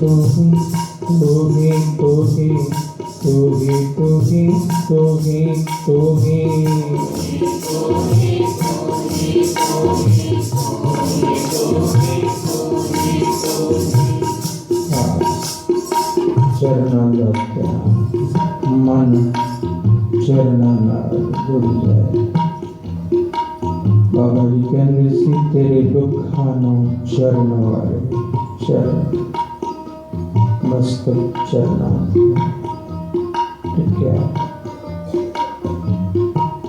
তুহি তুহি তুহি তুহি তুহি তুহি তুহি চরণালয়া মন চরণাল গুরু যায় Baba, you can receive the Dukhano Sharanavare. Sharanavare. मस्तक चरना ठीक है।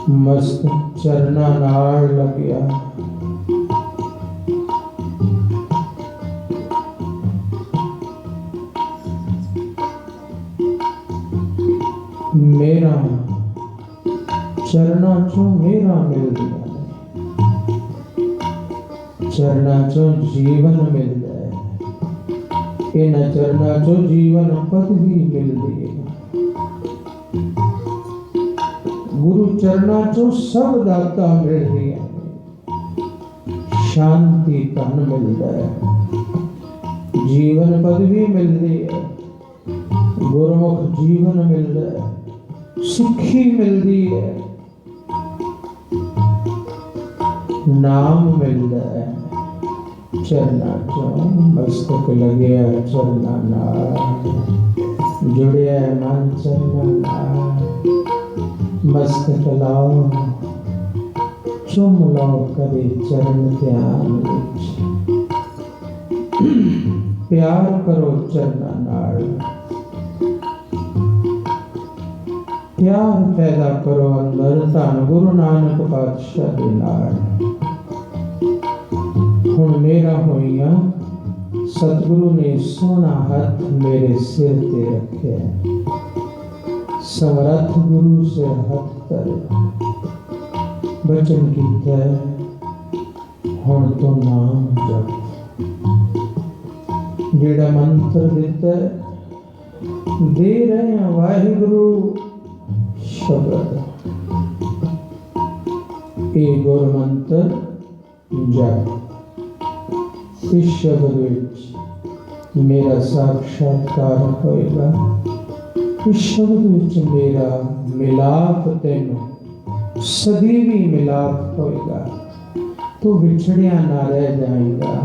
मस्तक चलना लग गया। मेरा चरना चो तो मेरा मिल गया। चरना चो तो जीवन मिल गया। सब दाता मिल शांति तन मिलता है जीवन पदवी मिल रही है गुरमुख जीवन मिल है सुखी मिल है नाम मिल है चरणाचरण मस्तक लगे चरणाना जुड़े मान चरणाना मस्तक लाओ चुम लाओ करे चरण ध्यान प्यार करो चरणानाल प्यार पैदा करो अंदर, धन गुरु नानक पातशाह के नाल। गुण मेरा होइया, सतगुरु ने सोना हाथ मेरे सिर ते रखे। समरथ गुरु से हथ कर बचन की तय हूँ तो नाम जप। जेड़ा मंत्र दिता, दे रहे हैं वाहिगुरु, शब्द। ए गुरु मंत्र जप। ਨਾਮ ਜਪ ਜਿਹੜਾ ਮੰਤਰ ਦਿੱਤਾ ਹੈ, ਦੇ ਰਹੇ ਹਾਂ ਵਾਹਿਗੁਰੂ ਸ਼ਬਦ ਇਹ ਗੁਰ ਮੰਤਰ ਜਪ ਇਸ ਸ਼ਬਦ ਵਿੱਚ ਮੇਰਾ ਸਾਖਸ਼ਾਤਕਾਰ ਹੋਏਗਾ ਇਸ ਸ਼ਬਦ ਵਿੱਚ ਮੇਰਾ ਮਿਲਾਪ ਤੈਨੂੰ ਸਦੀ ਵੀ ਮਿਲਾਪ ਹੋਏਗਾ ਤੂੰ ਵਿਛੜਿਆ ਨਾ ਰਹਿ ਜਾਏਗਾ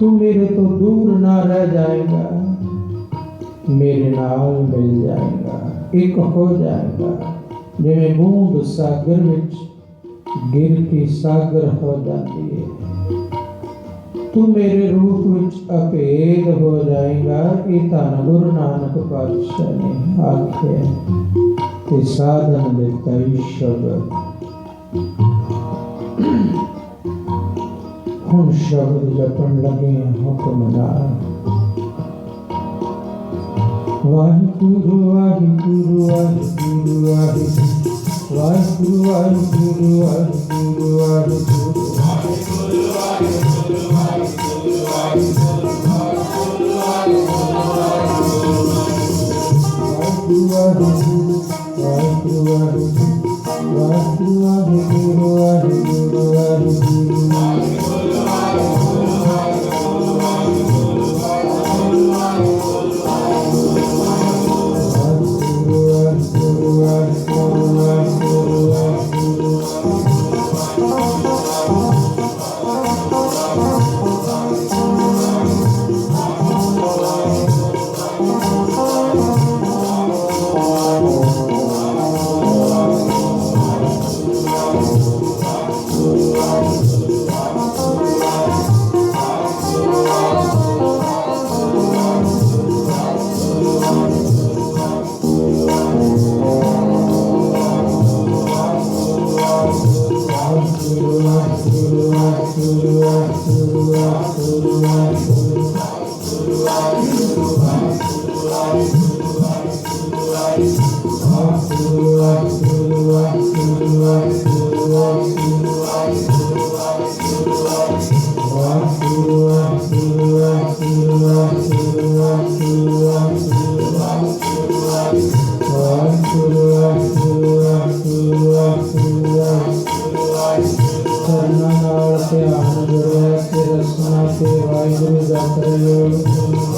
ਤੂੰ ਮੇਰੇ ਤੋਂ ਦੂਰ ਨਾ ਰਹਿ ਜਾਏਗਾ ਮੇਰੇ ਨਾਲ ਮਿਲ ਜਾਏਗਾ ਇੱਕ ਹੋ ਜਾਏਗਾ ਜਿਵੇਂ ਬੂੰਦ ਸਾਗਰ ਵਿੱਚ ਗਿਰ ਕੇ ਸਾਗਰ ਹੋ ਜਾਂਦੀ ਹੈ ਤੂੰ ਮੇਰੇ ਰੂਪ ਵਿੱਚ ਅਭੇਦ ਹੋ ਜਾਏਗਾ ਇਹ ਧੰਨ ਗੁਰੂ ਨਾਨਕ ਪਾਤਸ਼ਾਹ ਨੇ ਆਖਿਆ ਤੇ ਸਾਧਨ ਦਿੱਤਾ ਇਹ ਸ਼ਬਦ। ਹੁਣ ਸ਼ਬਦ ਜਪਣ ਲੱਗੇ ਹੁਕਮ ਨਾਲ। ਵਾਹਿਗੁਰੂ ਵਾਹਿਗੁਰੂ ਵਾਹਿਗੁਰੂ ਵਾਹਿਗੁਰੂ। ਵਾਹਿਗੁਰੂ ਵਾਹਿਗੁਰੂ ਵਾਹਿਗੁਰੂ ਵਾਹਿਗੁਰੂ। त्रयो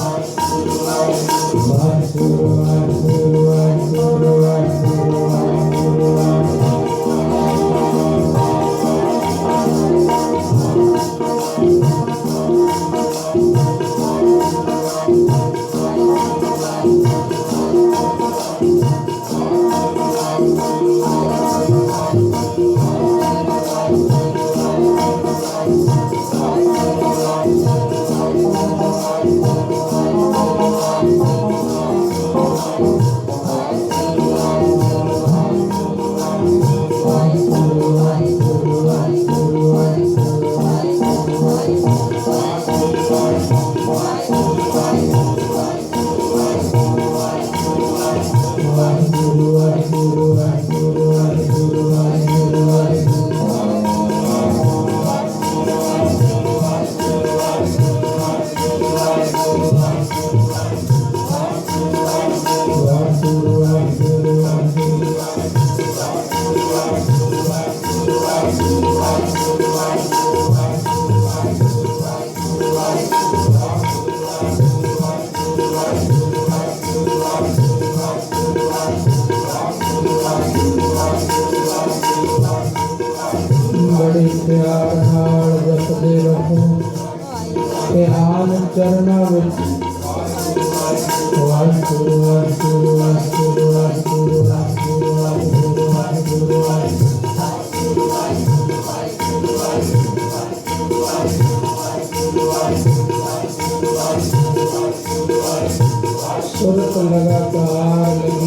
Solo con la gata,